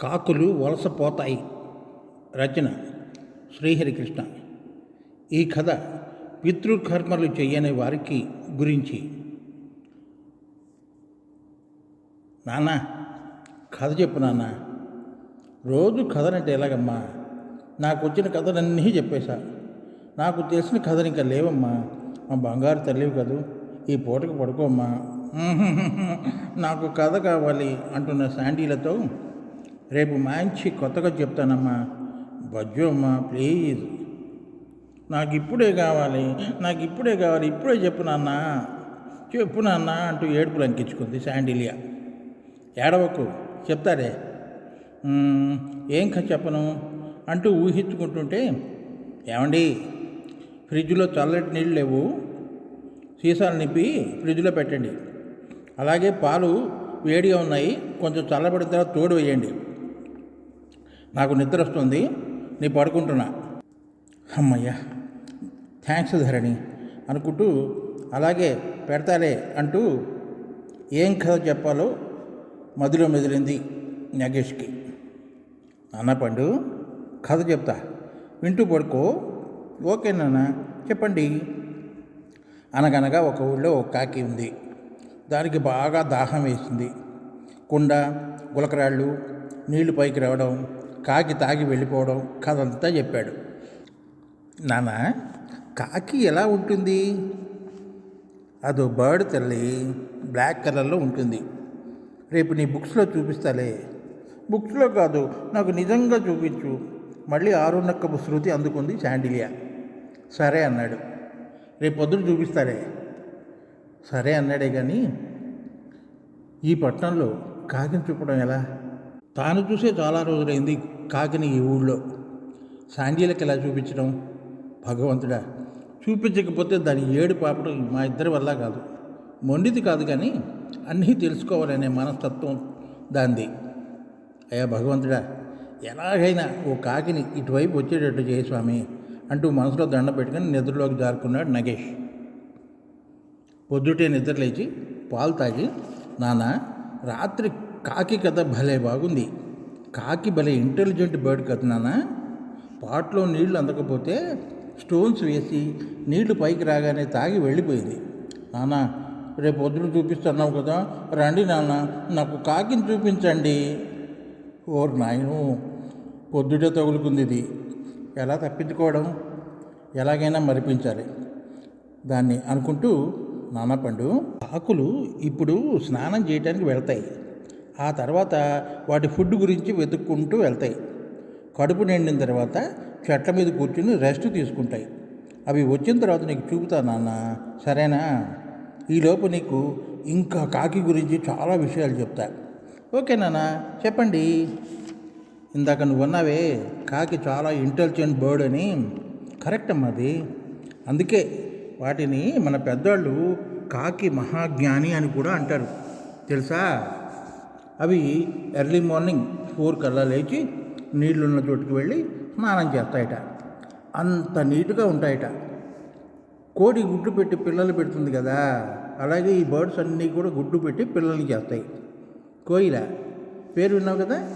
కాకులు వలసపోతాయి రచన శ్రీహరికృష్ణ ఈ కథ పితృకర్మలు చేయని వారికి గురించి. నాన్న కథ చెప్పు నాన్న. రోజు కథనంటే ఎలాగమ్మా? నాకు వచ్చిన కథలన్నీ చెప్పేశా. నాకు తెలిసిన కథలు ఇంకా లేవమ్మా. మా బంగారు తల్లివి కదూ. ఈ పూటకు పడుకోమ్మా. నాకు కథ కావాలి అంటున్న శాండీలతో రేపు మంచి కొత్తగా చెప్తానమ్మా. బజ్జమ్మా ప్లీజ్. నాకు ఇప్పుడే కావాలి నాకు ఇప్పుడే కావాలి ఇప్పుడే చెప్పు నాన్న. చెప్పు నాన్న అంటూ ఏడుపులు అంకించుకుంది శాండిలియా. ఏడవకు చెప్తారే. ఏం కథ చెప్పను? అంటూ ఊహించుకుంటుంటే ఏమండి ఫ్రిడ్జ్లో చల్లటి నీళ్ళు లేవు. సీసాలు నింపి ఫ్రిడ్జ్లో పెట్టండి. అలాగే పాలు వేడిగా ఉన్నాయి కొంచెం చల్లబడిన తర్వాత తోడు వేయండి. నాకు నిద్ర వస్తుంది నీ పడుకుంటున్నా. అమ్మయ్యా థ్యాంక్స్ ధరణి అనుకుంటూ అలాగే పెడతాలే అంటూ ఏం కథ చెప్పాలో మదిలో మెదిలింది నగేష్కి. అన్న పండు కథ చెప్తా. వింటూ పడుకో. ఓకే నాన్న చెప్పండి. అనగనగా ఒక ఊళ్ళో ఒక కాకి ఉంది. దానికి బాగా దాహం వేసింది. కుండ గులకరాళ్ళు నీళ్ళు పైకి రావడం కాకి తాగి వెళ్ళిపోవడం కథంతా చెప్పాడు. నాన్న కాకి ఎలా ఉంటుంది? అదో బర్డ్ తల్లి బ్లాక్ కలర్లో ఉంటుంది. రేపు నీ బుక్స్లో చూపిస్తాలే. బుక్స్లో కాదు నాకు నిజంగా చూపించు. మళ్ళీ ఆరున్నక్కపు శృతి అందుకుంది శాండిలియా. సరే అన్నాడు. రేపు పొద్దున చూపిస్తారే సరే అన్నాడే కానీ ఈ పట్టణంలో కాకిని చూపడం ఎలా? తాను చూసే చాలా రోజులైంది కాకిని ఈ ఊళ్ళో. శాండీలకు ఎలా చూపించడం? భగవంతుడా చూపించకపోతే దాని ఏడు పాపడం మా ఇద్దరి వల్ల కాదు. మొండిది కాదు కానీ అన్నీ తెలుసుకోవాలనే మనస్తత్వం దాంది. అయ్యా భగవంతుడా ఎలాగైనా ఓ కాకిని ఇటువైపు వచ్చేటట్టు చేయి స్వామి అంటూ మనసులో దండ పెట్టుకుని నిద్రలోకి జారుకున్నాడు నగేష్. పొద్దుటే నిద్రలేచి పాలు తాగి నాన్న రాత్రి కాకి కథ భలే బాగుంది. కాకి భలే ఇంటెలిజెంట్ బర్డ్ కథ నాన్న. పాట్లో నీళ్ళు అందకపోతే స్టోన్స్ వేసి నీళ్ళు పైకి రాగానే తాగి వెళ్ళిపోయింది. నాన్న రేపు వద్దులు చూపిస్తున్నావు కదా. రండి నాన్న నాకు కాకిని చూపించండి. ఓర్ నాయను పొద్దుటే తగులుకుంది ఇది. ఎలా తప్పించుకోవడం? ఎలాగైనా మరిపించాలి. దాన్ని అనుకుంటూ నానపండు ఆకులు ఇప్పుడు స్నానం చేయడానికి వెళ్తాయి. ఆ తర్వాత వాటి ఫుడ్ గురించి వెతుక్కుంటూ వెళ్తాయి. కడుపు నిండిన తర్వాత చెట్ల మీద కూర్చుని రెస్ట్ తీసుకుంటాయి. అవి వచ్చిన తర్వాత నీకు చూపుతా నాన్న. సరేనా? ఈలోపు నీకు ఇంకా కాకి గురించి చాలా విషయాలు చెప్తా. ఓకే నాన్న చెప్పండి. ఇందాక నువ్వు అన్నావే కాకి చాలా ఇంటెలిజెంట్ బర్డ్ అని. కరెక్ట్ అమ్మా అది. అందుకే వాటిని మన పెద్దవాళ్ళు కాకి మహాజ్ఞాని అని కూడా అంటారు. తెలుసా? అవి ఎర్లీ మార్నింగ్ ఫోర్ కల్లా లేచి నీళ్ళున్న చోటుకి వెళ్ళి స్నానం చేస్తాయట. అంత నీట్గా ఉంటాయట. కోడి గుడ్లు పెట్టి పిల్లలు పెడుతుంది కదా. అలాగే ఈ బర్డ్స్ అన్నీ కూడా గుడ్డు పెట్టి పిల్లలు చేస్తాయి. కోయిల పేరు విన్నావు కదా?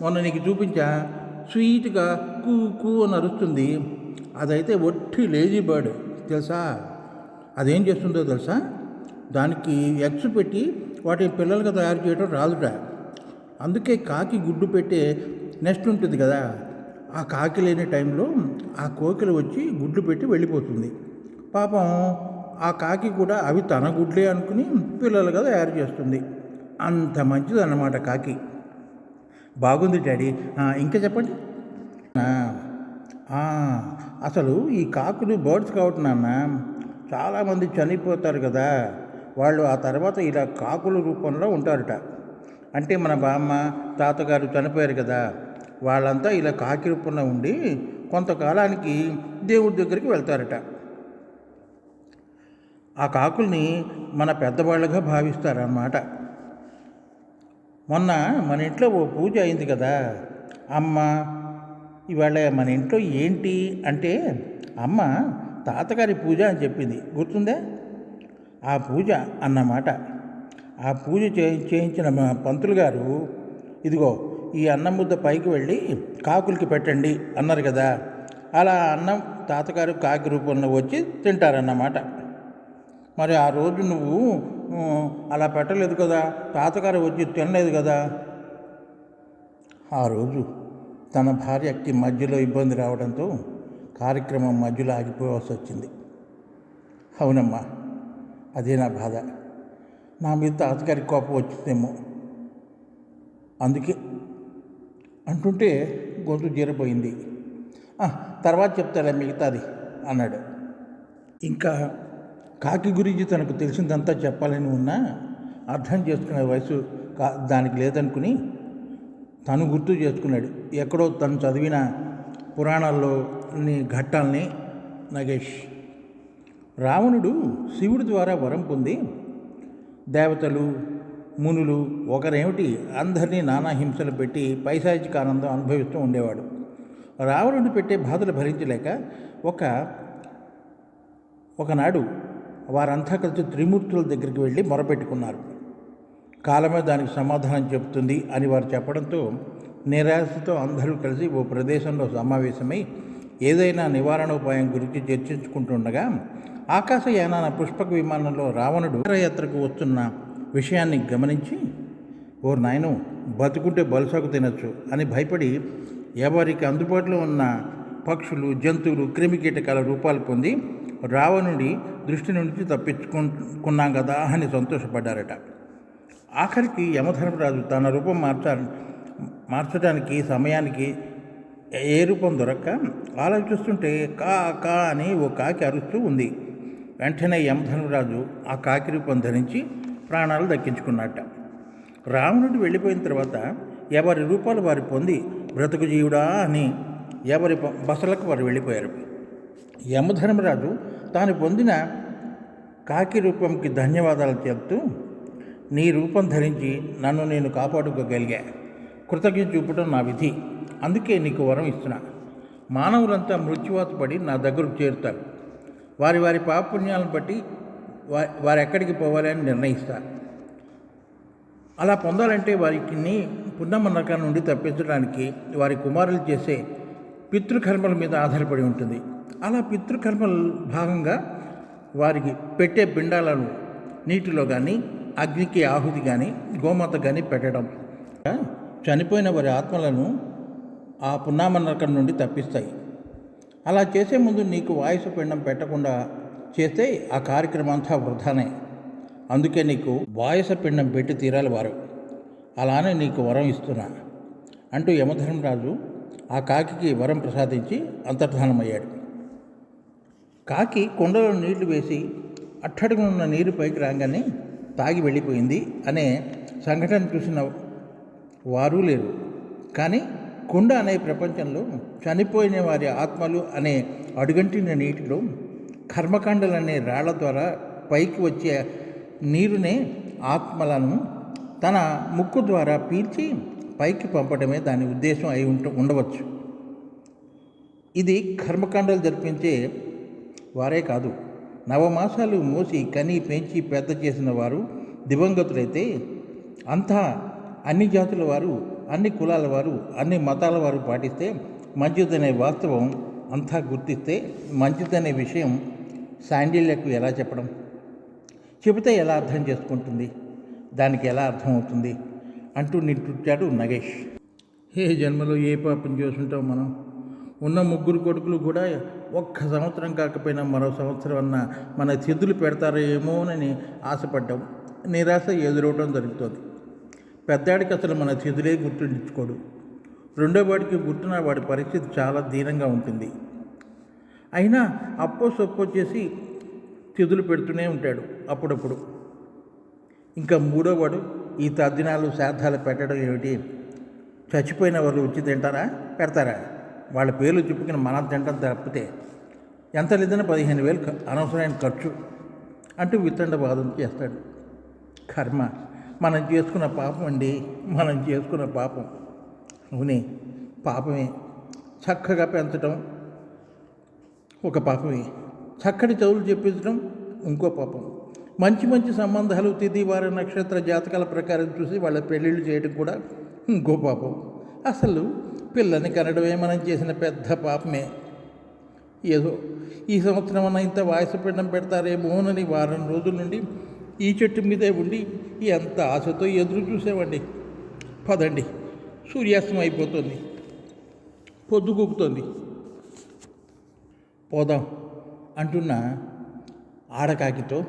మొన్న నీకు చూపించా. స్వీట్గా కూ కూ అని అరుస్తుంది. అదైతే ఒట్టి లేజీ బర్డ్. తెలుసా? అదేం చేస్తుందో తెలుసా? దానికి ఎగ్స్ పెట్టి వాటి పిల్లలుగా తయారు చేయడం రాదుట అందుకే కాకి గుడ్డు పెట్టే నెస్ట్ ఉంటుంది కదా ఆ కాకి లేని టైంలో ఆ కోకిలు వచ్చి గుడ్లు పెట్టి వెళ్ళిపోతుంది. పాపం ఆ కాకి కూడా అవి తన గుడ్లే అనుకుని పిల్లలుగా తయారు చేస్తుంది. అంత మంచిది అన్నమాట కాకి. బాగుంది డాడీ. ఇంకా చెప్పండి. అసలు ఈ కాకులు బర్డ్స్ కాబట్టి నాన్న. చాలామంది చనిపోతారు కదా. వాళ్ళు ఆ తర్వాత ఇలా కాకుల రూపంలో ఉంటారట. అంటే మన బామ్మ తాతగారు చనిపోయారు కదా వాళ్ళంతా ఇలా కాకి రూపంలో ఉండి కొంతకాలానికి దేవుడి దగ్గరికి వెళ్తారట. ఆ కాకుల్ని మన పెద్దవాళ్ళుగా భావిస్తారన్నమాట. మొన్న మన ఇంట్లో ఓ పూజ అయింది కదా అమ్మ ఇవాళ మన ఇంట్లో ఏంటి అంటే అమ్మ తాతగారి పూజ అని చెప్పింది. గుర్తుందా? ఆ పూజ అన్నమాట. ఆ పూజ చే చేయించిన మా పంతులు గారు ఇదిగో ఈ అన్నం ముద్ద పైకి వెళ్ళి కాకులకి పెట్టండి అన్నారు కదా. అలా అన్నం తాతగారు కాకి రూపంలో వచ్చి తింటారన్నమాట. మరి ఆ రోజు నువ్వు అలా పెట్టలేదు కదా తాతగారు వచ్చి తినలేదు కదా. ఆ రోజు తన భార్యకి మధ్యలో ఇబ్బంది రావడంతో కార్యక్రమం మధ్యలో ఆగిపోవాల్సి వచ్చింది. అవునమ్మా అదే నా బాధ. నా మీద తాతగారికి కోపం వచ్చిందేమో. అందుకే అంటుంటే గొంతు జీరపోయింది తర్వాత చెప్తారా మిగతాది అన్నాడు. ఇంకా కాకి గురించి తనకు తెలిసిందంతా చెప్పాలని ఉన్నా అర్థం చేసుకునే వయసు కా దానికి లేదనుకుని తను గుర్తు చేసుకున్నాడు. ఎక్కడో తను చదివిన పురాణాల్లోని ఘట్టాల్ని నగేష్ రావణుడు శివుడి ద్వారా వరం పొంది దేవతలు మునులు ఒకరేమిటి అందరినీ నానా హింసలు పెట్టి పైశాచిక ఆనందం అనుభవిస్తూ ఉండేవాడు. రావణుడు పెట్టే బాధలు భరించలేక ఒక ఒకనాడు వారంతా కలిసి త్రిమూర్తుల దగ్గరికి వెళ్ళి మొరపెట్టుకున్నారు. కాలమే దానికి సమాధానం చెబుతుంది అని వారు చెప్పడంతో నిరాశతో అందరూ కలిసి ఓ ప్రదేశంలో సమావేశమై ఏదైనా నివారణ ఉపాయం గురించి చర్చించుకుంటుండగా ఆకాశయానాన పుష్పక విమానంలో రావణుడు యాత్రకు వస్తున్న విషయాన్ని గమనించి ఓ నాయను బతుకుంటే బలుసాకు తినచ్చు అని భయపడి ఎవరికి అందుబాటులో ఉన్న పక్షులు జంతువులు క్రిమికీటకాల రూపాలు పొంది రావణుడి దృష్టి నుంచి తప్పించుకున్నాం కదా అని సంతోషపడ్డారట. ఆఖరికి యమధర్మరాజు తన రూపం మార్చ మార్చడానికి సమయానికి ఏ రూపం దొరక్క ఆలోచిస్తుంటే కా కా అని ఓ కాకి అరుస్తూ ఉంది. వెంటనే యమధర్మరాజు ఆ కాకి రూపం ధరించి ప్రాణాలు దక్కించుకున్నట్ట. రావణుడు వెళ్ళిపోయిన తర్వాత ఎవరి రూపాలు వారి పొంది బ్రతుకు జీవుడా అని ఎవరి బసలకు వారు వెళ్ళిపోయారు. యమధర్మరాజు తాను పొందిన కాకి రూపంకి ధన్యవాదాలు చెప్తూ నీ రూపం ధరించి నన్ను నేను కాపాడుకోగలిగా. కృతజ్ఞత చూపటం నా విధి. అందుకే నీకు వరం ఇస్తున్నా. మానవులంతా మృత్యువాత పడి నా దగ్గరకు చేరుతారు. వారి వారి పాపపుణ్యాలను బట్టి వారు ఎక్కడికి పోవాలి అని నిర్ణయిస్తారు. అలా పొందాలంటే వారికి పున్నమ్మ నరకం నుండి తప్పించడానికి వారి కుమారులు చేసే పితృకర్మల మీద ఆధారపడి ఉంటుంది. అలా పితృకర్మల భాగంగా వారికి పెట్టే పిండాలను నీటిలో కానీ అగ్నికి ఆహుతి కానీ గోమాత కానీ పెట్టడం. చనిపోయిన వారి ఆత్మలను ఆ పున్నామ నరకం నుండి తప్పిస్తాయి. అలా చేసే ముందు నీకు వాయుసు పిండం పెట్టకుండా చేస్తే ఆ కార్యక్రమం అంతా వృధానే. అందుకే నీకు వాయుస పిండం పెట్టి తీరాలి వారు. అలానే నీకు వరం ఇస్తున్నా. అంటూ యమధర్మరాజు ఆ కాకికి వరం ప్రసాదించి అంతర్ధానమయ్యాడు. కాకి కొండలో నీళ్ళు వేసి అట్టడుగునున్న నీరు పైకి రాగానే తాగి వెళ్ళిపోయింది అనే సంఘటన చూసిన వారు లేరు. కానీ కుండ అనే ప్రపంచంలో చనిపోయిన వారి ఆత్మలు అనే అడుగంటిన నీటిలో కర్మకాండలు అనే రాళ్ళ ద్వారా పైకి వచ్చే నీరునే ఆత్మలను తన ముక్కు ద్వారా పీల్చి పైకి పంపడమే దాని ఉద్దేశం అయి ఉంట ఉండవచ్చు. ఇది కర్మకాండలు జరిపించే వారే కాదు. నవమాసాలు మోసి కని పెంచి పెద్ద చేసిన వారు దివంగతులైతే అంతా అన్ని జాతుల వారు అన్ని కులాల వారు అన్ని మతాల వారు పాటిస్తే మంచిదనే వాస్తవం అంతా గుర్తిస్తే మంచిదనే విషయం శాండిల్యకు ఎలా చెప్పడం? చెబితే ఎలా అర్థం చేసుకుంటుంది? దానికి ఎలా అర్థమవుతుంది అంటూ నిట్టుచ్చాడు నగేష్. ఏ జన్మలో ఏ పాపం చేసుంటాం మనం? ఉన్న ముగ్గురు కొడుకులు కూడా ఒక్క సంవత్సరం కాకపోయినా మరో సంవత్సరం అన్న మన తిథులు పెడతారేమోనని ఆశపడ్డాం. నిరాశ ఎదురవటం జరుగుతుంది. పెద్దాడికి అసలు మన చేతులే గుర్తుండించుకోడు రెండో వాడికి గుర్తున్న వాడి పరిస్థితి చాలా దీనంగా ఉంటుంది. అయినా అప్పో సొప్పో చేసి తిథులు పెడుతూనే ఉంటాడు అప్పుడప్పుడు. ఇంకా మూడోవాడు ఈ తద్దినాలు శ్రాద్ధాలు పెట్టడం ఏమిటి? చచ్చిపోయిన వాళ్ళు వచ్చి తింటారా? పెడతారా? వాళ్ళ పేర్లు చెప్పుకుని మనం తింటాం తప్పితే ఎంత లేదన్నా పదిహేను వేలు అనవసరమైన ఖర్చు అంటూ విత్తండ వాదం చేస్తాడు. కర్మ. మనం చేసుకున్న పాపం అండి. మనం చేసుకున్న పాపం. అవునే పాపమే. చక్కగా పెంచడం ఒక పాపమే. చక్కటి చదువులు చెప్పించడం ఇంకో పాపం. మంచి మంచి సంబంధాలు తిది వారి నక్షత్ర జాతకాల ప్రకారం చూసి వాళ్ళ పెళ్ళిళ్ళు చేయడం కూడా ఇంకో పాపం. అసలు పిల్లని కనడమే మనం చేసిన పెద్ద పాపమే. ఏదో ఈ సంవత్సరం అన్న ఇంత వాయసు పిండం పెడతారేమోనని వారం రోజుల నుండి ఈ చెట్టు మీదే ఉండి ఎంత ఆశతో ఎదురు చూసామండి పదండి సూర్యాస్తం అయిపోతుంది పొద్దుగూకుతోంది పోదాం అంటున్న ఆడకాకితో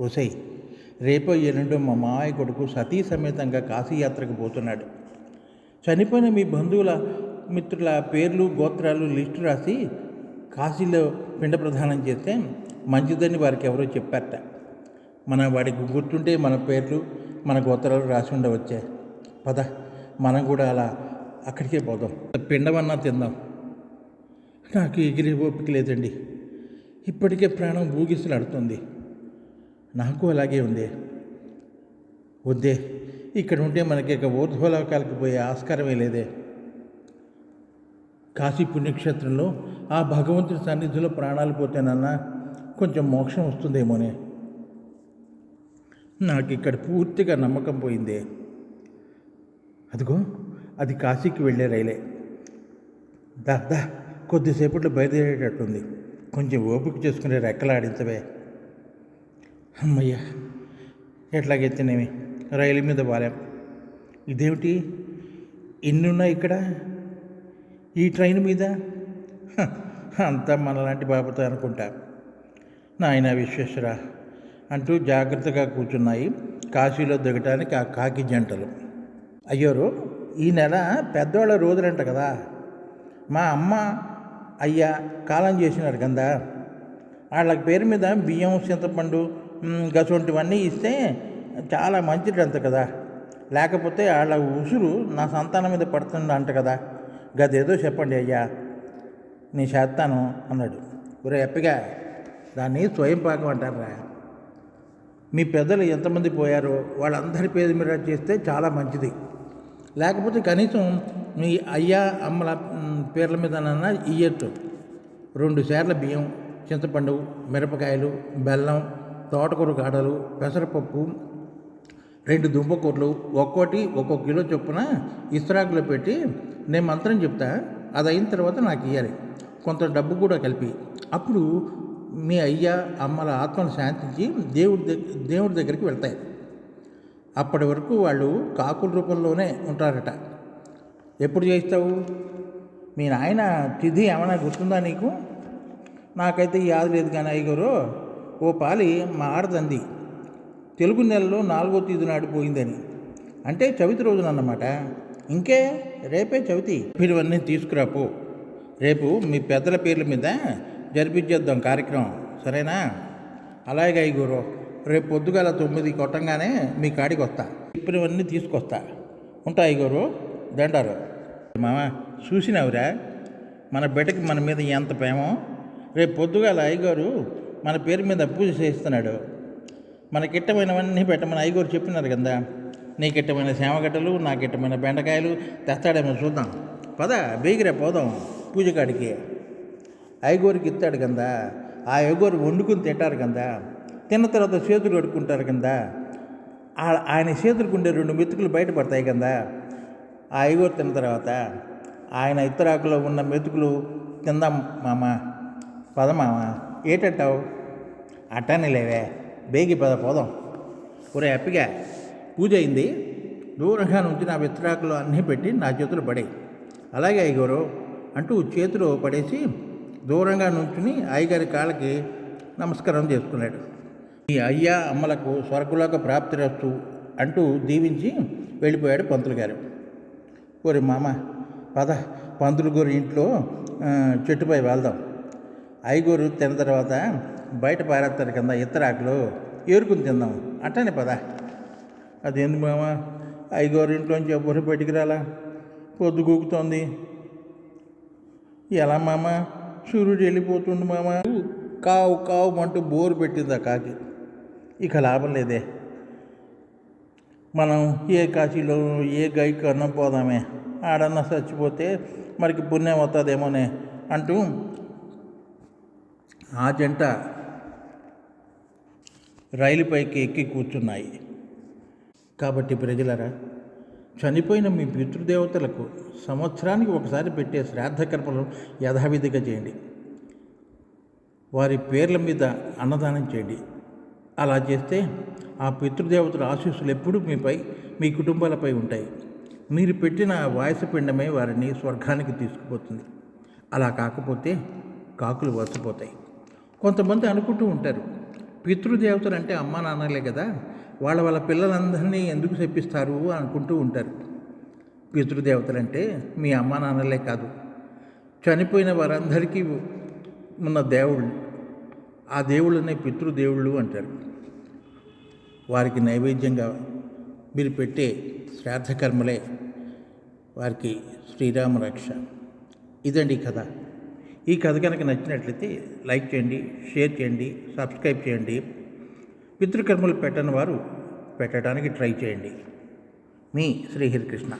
ఒసై రేపో ఎల్లుండో మా మామయ్య కొడుకు సతీ సమేతంగా కాశీయాత్రకు పోతున్నాడు. చనిపోయిన మీ బంధువుల మిత్రుల పేర్లు గోత్రాలు లిస్టు రాసి కాశీలో పిండ ప్రదానం చేస్తే మంచిదని వారికి ఎవరో చెప్పారట. మన వాడికి గుర్తుంటే మన పేర్లు మన గోత్రాలు రాసి ఉండవచ్చే. పద మనం కూడా అలా అక్కడికే పోదాం. పిండమన్నా తిందాం. నాకు ఎగిరే ఓపిక లేదండి. ఇప్పటికే ప్రాణం ఊగిసలాడుతుంది. నాకు అలాగే ఉంది. వద్దే ఇక్కడ ఉంటే మనకి ఇక ఊర్ధ్వలోకాలకు పోయే ఆస్కారమే లేదే. కాశీ పుణ్యక్షేత్రంలో ఆ భగవంతుడి సన్నిధిలో ప్రాణాలు పోతేనన్నా కొంచెం మోక్షం వస్తుందేమోనే. నాకు ఇక్కడ పూర్తిగా నమ్మకం పోయిందే. అదిగో అది కాశీకి వెళ్ళే రైలే. దా దా కొద్దిసేపట్లో బయలుదేరేటట్టుంది. కొంచెం ఓపిక చేసుకునే రెక్కలాడించవే. అమ్మయ్యా ఎట్లాగెత్తినేమి? రైలు మీద వాలాం ఇదేమిటి? ఇన్నున్నాయి ఇక్కడ? ఈ ట్రైన్ మీద? అంతా మనలాంటి బాబుతో అనుకుంటా. నాయన విశ్వేశ్వర అంటూ జాగ్రత్తగా కూర్చున్నాయి. కాశీలో దిగటానికి ఆ కాకి జంటలు. అయ్యోరు ఈ నెల పెద్దవాళ్ళ రోజులంట కదా. మా అమ్మ అయ్యా కాలం చేసినారు కదా వాళ్ళ పేరు మీద బియ్యం చింతపండు గసొంటివన్నీ ఇస్తే చాలా మంచిదంట కదా. లేకపోతే వాళ్ళ ఉసురు నా సంతానం మీద పడుతుంది అంట కదా. గదేదో చెప్పండి అయ్యా. నేను చేస్తాను అన్నాడు. ఒరే ఎప్పగా దాన్ని స్వయం పాకం అంటారా మీ పెద్దలు ఎంతమంది పోయారో వాళ్ళందరి పేరు మీద చేస్తే చాలా మంచిది. లేకపోతే కనీసం మీ అయ్యా అమ్మల పేర్ల మీదనన్నా ఇయ్యట్టు రెండు సేర్ల బియ్యం చింతపండు మిరపకాయలు బెల్లం తోటకూర గాడలు పెసరపప్పు రెండు దుంపకూరలు ఒక్కోటి ఒక్కో కిలో చొప్పున ఇస్త్రాకులో పెట్టి నేను మంత్రం చెప్తా అది అయిన తర్వాత నాకు ఇవ్వాలి కొంత డబ్బు కూడా కలిపి. అప్పుడు మీ అయ్యా అమ్మల ఆత్మను శాంతించి దేవుడి దేవుడి దగ్గరికి వెళ్తాయి. అప్పటి వరకు వాళ్ళు కాకుల రూపంలోనే ఉంటారట. ఎప్పుడు చేస్తావు మీ నాయన తిథి ఏమైనా గుర్తుందా నీకు? నాకైతే యాద లేదు కానీ అయ్యగారు ఓ పాలి మా ఆడదంది. తెలుగు నెలలో నాలుగో తేదీ నాడు పోయిందని. అంటే చవితి రోజున అన్నమాట. ఇంకే రేపే చవితి. ఇవన్నీ తీసుకురాపో రేపు మీ పెద్దల పేర్ల మీద జరిపించేద్దాం కార్యక్రమం. సరేనా? అలాగే అయ్యగారు రేపు పొద్దుగాల తొమ్మిది కొట్టంగానే మీ కాడికి వస్తా. ఇప్పుడువన్నీ తీసుకొస్తా. ఉంటా అయ్యగారు దండారు మామ చూసినావురా? మన బిడ్డకి మన మీద ఎంత ప్రేమో. రేపు పొద్దుగాల అయ్యగారు మన పేరు మీద పూజ చేస్తున్నాడు మనకిట్టమైనవన్నీ పెట్టమని అయ్యగారు చెప్పినారు కదా. నీకిట్టమైన సేమగడ్డలు నాకిట్టమైన బెండకాయలు తెస్తాడేమో చూద్దాం. పద బీగిరే పోదాం పూజ కాడికి. ఐగోరికి ఇస్తాడు కదా ఆ ఐగోరు వండుకుని తింటారు కదా తిన్న తర్వాత చేతులు కడుక్కుంటారు కదా ఆ- ఆయన చేతులకు ఉండే రెండు మెతుకులు బయటపడతాయి కదా ఆ ఐగోరు తిన్న తర్వాత ఆయన ఇత్తరాకులో ఉన్న మెతుకులు తిందాం మామ పద మామ ఏటంటావు? అట్టానే లేవే బేగి పద పోదాం. ఒరే అప్పిగా పూజ అయింది. దూరంగా నుంచి నా విత్తరాకులు అన్నీ పెట్టి నా చేతులు పడే అలాగే ఐగోరు అంటూ చేతిలో పడేసి దూరంగా నుంచుని అయ్యగారి కాళ్ళకి నమస్కారం చేసుకున్నాడు. ఈ అయ్యా అమ్మలకు స్వర్గలోక ప్రాప్తి రస్తు అంటూ దీవించి వెళ్ళిపోయాడు పంతులు గారు. ఓరి మామ పద పంతులు గారి ఇంట్లో చెట్టుపై వెళ్దాం. ఐగూరు తిన్న తర్వాత బయట పారేస్తారు కింద ఇత్తరాకులు ఏరుకుని తిందాం. అట్టనే పద. అదేంది మామ ఐగోరు ఇంట్లోంచి ఎవరు బయటికి రాలా? పొద్దు గూకుతోంది ఎలా మామ? సూర్యుడు వెళ్ళిపోతుండు మామ. కావు కావు అంటూ బోరు పెట్టింది ఆ కాకి. ఇక లాభం లేదే. మనం ఏ కాశీలో ఏ గైకి అన్నం పోదామే? ఆడన్నా చచ్చిపోతే మనకి పుణ్యం అవుతుందేమోనే అంటూ ఆ జంట రైలుపైకి ఎక్కి కూర్చున్నాయి. కాబట్టి ప్రజలరా చనిపోయిన మీ పితృదేవతలకు సంవత్సరానికి ఒకసారి పెట్టే శ్రాద్ధ కర్మలు యథావిధిగా చేయండి. వారి పేర్ల మీద అన్నదానం చేయండి. అలా చేస్తే ఆ పితృదేవతల ఆశీస్సులు ఎప్పుడూ మీపై మీ కుటుంబాలపై ఉంటాయి. మీరు పెట్టిన వాయసు పిండమే వారిని స్వర్గానికి తీసుకుపోతుంది. అలా కాకపోతే కాకులు వలసపోతాయి. కొంతమంది అనుకుంటూ ఉంటారు పితృదేవతలు అంటే అమ్మా నాన్నలే కదా వాళ్ళ వాళ్ళ పిల్లలందరినీ ఎందుకు చెప్పిస్తారు అనుకుంటూ ఉంటారు. పితృదేవతలంటే మీ అమ్మ నాన్నలే కాదు. చనిపోయిన వారందరికీ ఉన్న దేవుళ్ళు ఆ దేవుళ్ళనే పితృదేవుళ్ళు అంటారు. వారికి నైవేద్యంగా మీరు పెట్టే శ్రాద్ధకర్మలే వారికి శ్రీరామ రక్ష. ఇదండి కథ. ఈ కథ కనుక నచ్చినట్లయితే లైక్ చేయండి షేర్ చేయండి సబ్స్క్రైబ్ చేయండి. పితృకర్మలు పెట్టని వారు పెట్టడానికి ట్రై చేయండి. మీ శ్రీహరికృష్ణ.